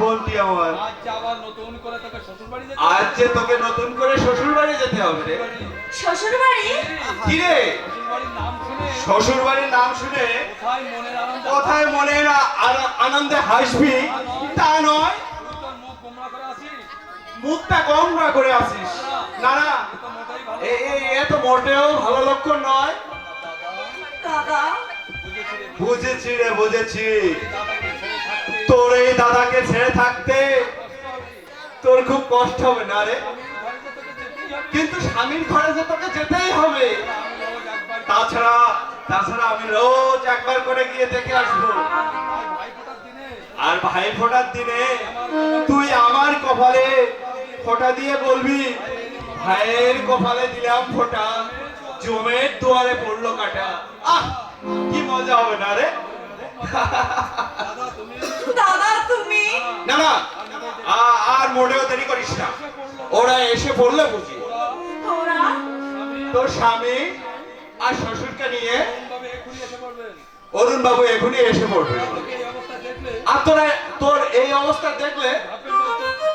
বোনটি আমার। আজ যে আবার নতুন করে তোকে শ্বশুর বাড়ি যেতে আজ যে তোকে নতুন করে শ্বশুর বাড়ি যেতে হবে শ্বশুর বাড়ি কি রে? শ্বশুর বাড়ির নাম শুনে শ্বশুর বাড়ির নাম শুনে কোথায় মনের মনে আনন্দে হাসবি তা নয়। মুখটা কম না করে আসিস? না না এ তো মোটেও ভালো লক্ষণ নয়। বুঝেছি রে। বুঝেছি তোর এই দাদাকে ছেড়ে থাকতে তোর খুব কষ্ট হবে না রে? কিন্তু স্বামীর ঘরে যে তোকে যেতেই হবে। তাছাড়া তাছাড়া আমি রোজ একবার করে গিয়ে দেখে আসব। আর ভাই ফোটার দিনে তুই আমার কপালে ফোঁটা দিয়ে বলবি, ভাইয়ের কপালে দিলাম ফোঁটা, জমের দুয়ারে পড়ল কাটা। আহ, কি মজা হবে না রে? না না। আর মোটেও দেরি করিস না। ওরা এসে পড়লে বুঝি। তোর স্বামী আর শ্বশুরকে নিয়ে অরুণ বাবু এখনই এসে পড়বে আর তোরা তোর এই অবস্থা দেখলে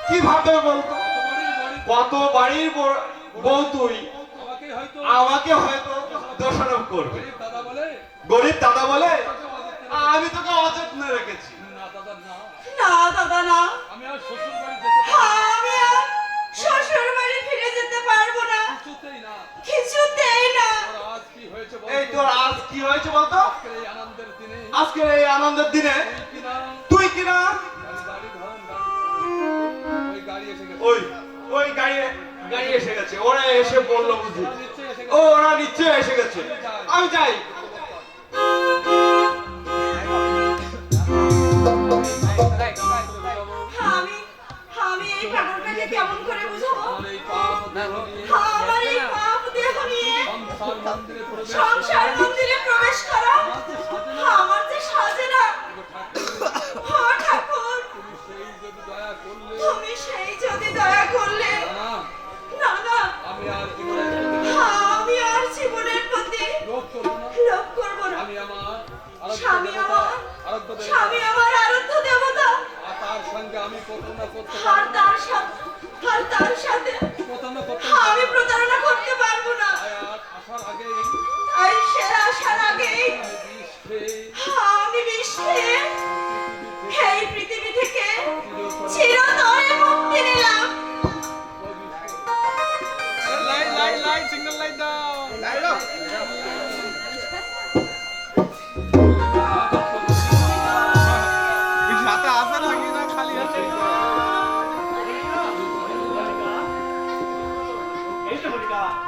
কি ভাববে বলতো? কত বাড়ির বউ- তুই আমাকে হয়তো দোষারোপ করবে। গরিব দাদা বলে আমি তোকে অযত্নে রেখেছি। না না দাদা না। আমি আর শ্বশুর বাড়ি যেতে পারব না। আমি আর শ্বশুর বাড়ি ফিরে যেতে পারব না। কিছুতেই না। কিছুতেই না। আজ কি হয়েছে বল এই তোর আজ কি হয়েছে বলতো? আজকের এই আনন্দের দিনে। আজকে এই আনন্দের দিনে তুই ধরেন গাড়ি ওই গাড়ি এসে গেছে। ওই ওই গাড়ি গাড়ি এসে গেছে। ওরা এসে বলল বুঝি। ও ওরা নিশ্চয় এসে গেছে। আমি যাই। আমার এই পাপ দেহ না না না না আমি আর জীবনের প্রতি করব না। করব না আমার স্বামী আর তার সঙ্গে আমি প্রতারণা করতে আর তার সাথে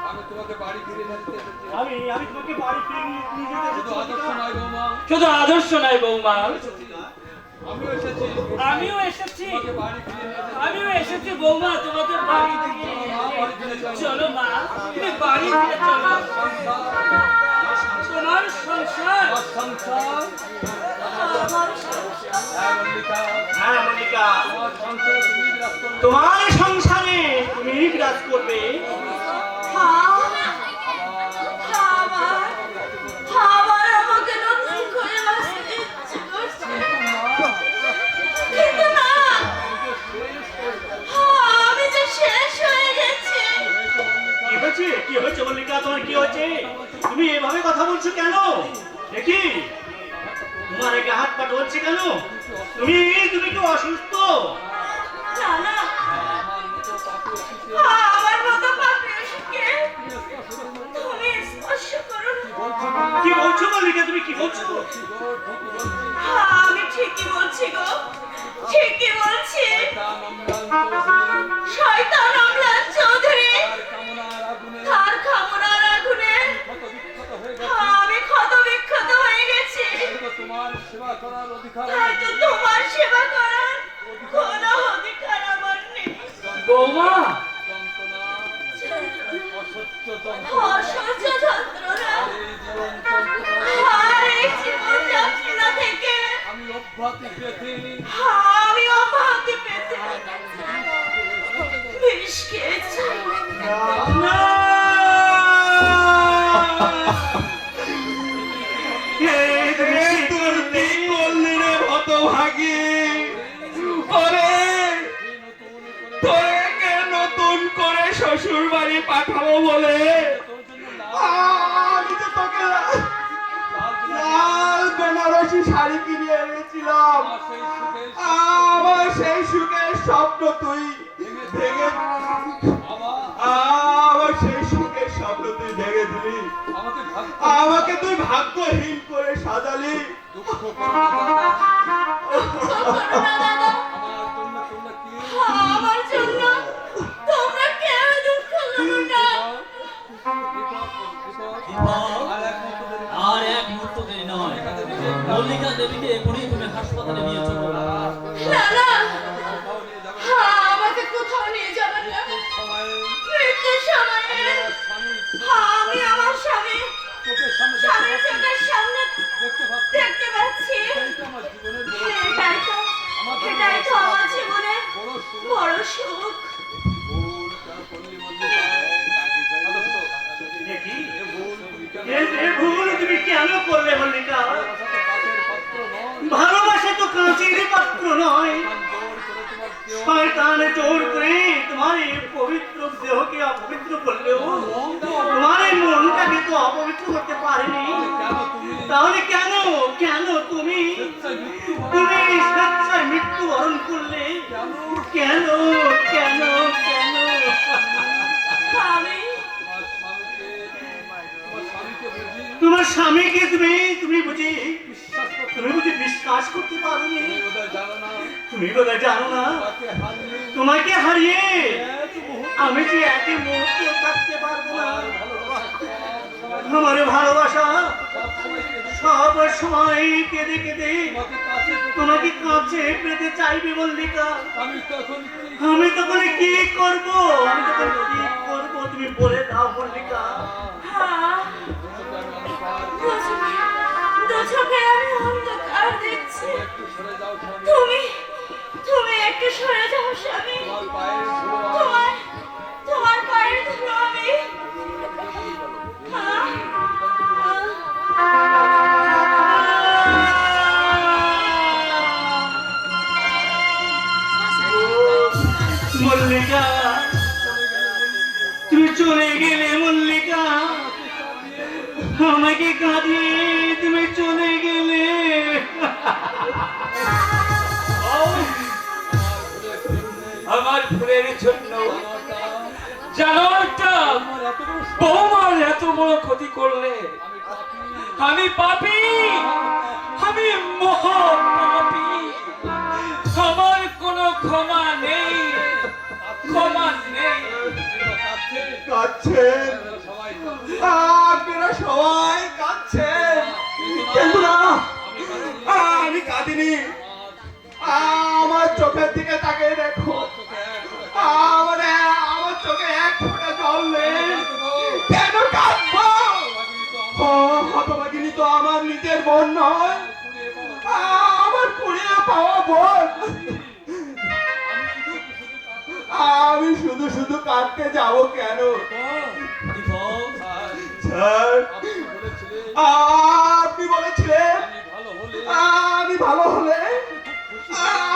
আমি তোমাকে বাড়ি ফিরে যেতে আমি আমি তোমাকে বাড়ি ফিরে নিয়ে নিয়ে যেতে শুধু আদর্শ নয় বৌমা। শুধু আদর্শ নাই বৌমা। আমিও এসেছি। আমিও এসেছি। তোমাকে বাড়ি ফিরে নিয়ে যেতে। আমিও এসেছি বৌমা তোমাকে বাড়ি চলো। মা তুমি বাড়ি ফিরে চলো। তোমার সংসার। তোমার সংসারে তুমি বিরাজ করবে। আমি ঠিকই বলছি গো। ঠিকই বলছি শ্বশুর বাড়ি পাঠাবো বলে। আমি তো তোকে লাল বেনারসি শাড়ি কিনে এনেছিলাম। আমার সেই সুখের স্বপ্ন তুই ভেঙে আমার সেই সুখের স্বপ্ন তুই ভেঙে দিলি। আমাকে তুই ভাগ্যহীন করে সাজালি। মল্লিকা দেবীকে এখনই তুমি হাসপাতালে নিয়ে চলো। না না। আমাকে কোথাও নিয়ে যাবেন না। মৃত্যুর সময়ে। আমি আমার স্বামী। স্বামীর চোখের সামনে দেখতে পাচ্ছি। এটাই তো। এটাই তো আমার জীবনের শয়তান জোর করে তোমার এই পবিত্র দেহকে অপবিত্র করলেও তোমার এই মনটাকে তো অপবিত্র করতে পারেনি। তাহলে কেন কেন তুমি তুমি স্বেচ্ছায় মৃত্যুবরণ করলে? কেন কেন কেন? তোমার স্বামীকে তুমি তুমি বুঝি তুমি বোধহয় জানো না। তোমাকে হারিয়ে আমি যে একই মুহূর্ত থাকতে পারব না। আমার ভালোবাসা সব সময় কেঁদে কেঁদে তোমাকে কাছে পেতে চাইবে মল্লিকা। আমি তখন কি করব? আমি তখন কি করব? তুমি বলে দাও মল্লিকা। আমি অন্ধকার দেখছি। তুমি একটু সরে যাও স্বামী তোমার তোমার বড় ক্ষতি করলে? আমি পাপি। আমি পাপি আমার কোনো ক্ষমা নেই। ক্ষমা নেই। আপনারা সবাই কিন্তু না আমি কাঁদিনি। আমার চোখের দিকে তাকিয়ে দেখো। আমার আমার চোখে এক ফোঁটা তো আমার নিজের বোন নয়। আমার কুড়িয়ে পাওয়া বোন। আমি শুধু শুধু কাঁদতে যাব কেন? আপনি বলেছিলেন, আমি ভালো হলে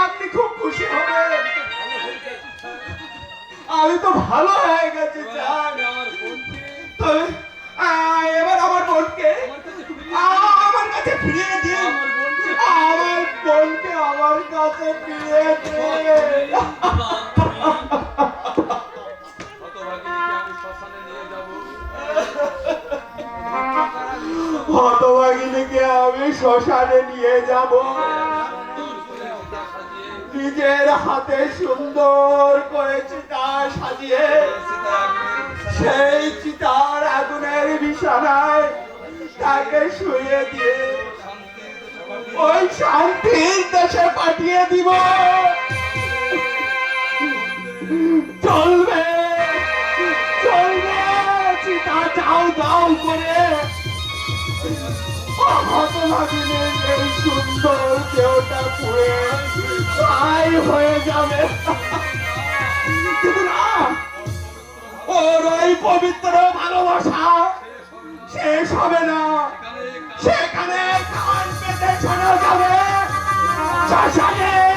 আপনি খুব খুশি হবেন। আমি তো ভালো হয়ে গেছি তবে হতভাগিনীকে আমি শ্মশানে নিয়ে যাব। নিজের হাতে সুন্দর করে চিতা সাজিয়ে, সেই চিতার আগুনের বিছানায় তাকে শুয়ে দিয়ে ওই শান্তির দেশে পাঠিয়ে দিব। চলবে চলবে, চিতা যাও যাও করে। হতভাগিনের এই সুন্দর দেহটা পুড়ে ছাই হয়ে যাবে। কিন্তু না, ওর ওই পবিত্র ভালোবাসা শেষ হবে না। পেছনে যাবে। শাসনের